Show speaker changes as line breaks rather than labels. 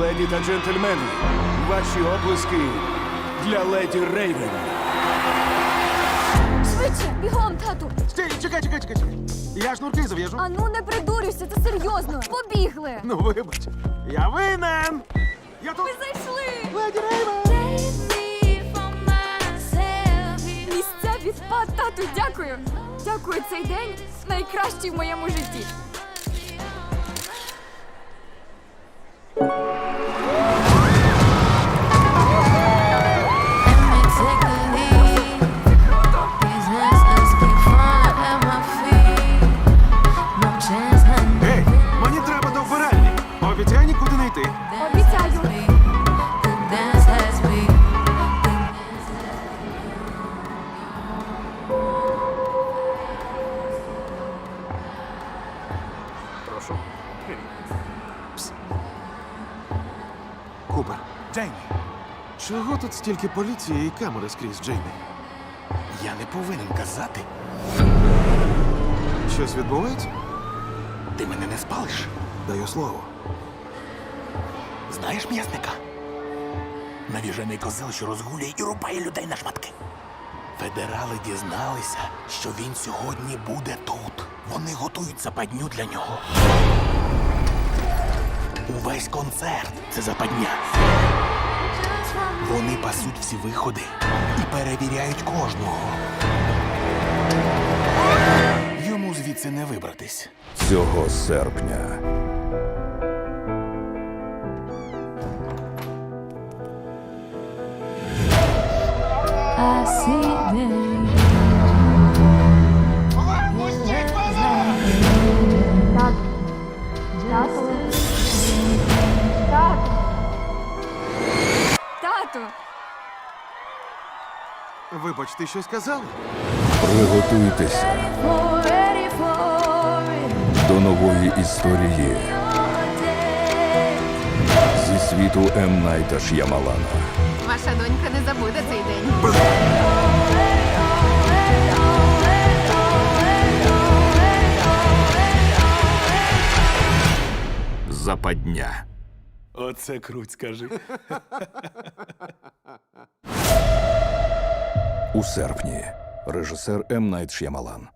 Леді та джентльмени, ваші оплески для леді Рейвен.
Швидше, бігом, тату.
Стій, чекай, чекай, чекай, чекай. Я шнурки зав'яжу.
А ну не придурюйся, це серйозно. Побігли.
Ну, вибач. Я винен. Я тут.
Ми зайшли.
Леді Рейвен!
Місця відпад, тату, дякую. Дякую, цей день найкращий в моєму житті. Обіцяю.
Прошу. Купер,
Джеймі,
чого тут стільки поліції і камери скрізь, Джеймі?
я не повинен казати.
Щось відбувається?
Ти мене не спалиш.
Даю слово.
Знаєш м'ясника? Навіжений козел, що розгулює і рубає людей на шматки. Федерали дізналися, що він сьогодні буде тут. Вони готують западню для нього. Увесь концерт це западня. Вони пасуть всі виходи і перевіряють кожного. Йому звідси не вибратись.
цього серпня.
I see them.
Тату.
Вибач, ти щось казав?
Приготуйтеся
Ready for it.
до нової історії світу М. Найта Ш'ямалана.
Ваша донька не забуде цей день.
Западня.
Оце круть, скажи.
У серпні. Режисер М. Найт Ш'ямалан.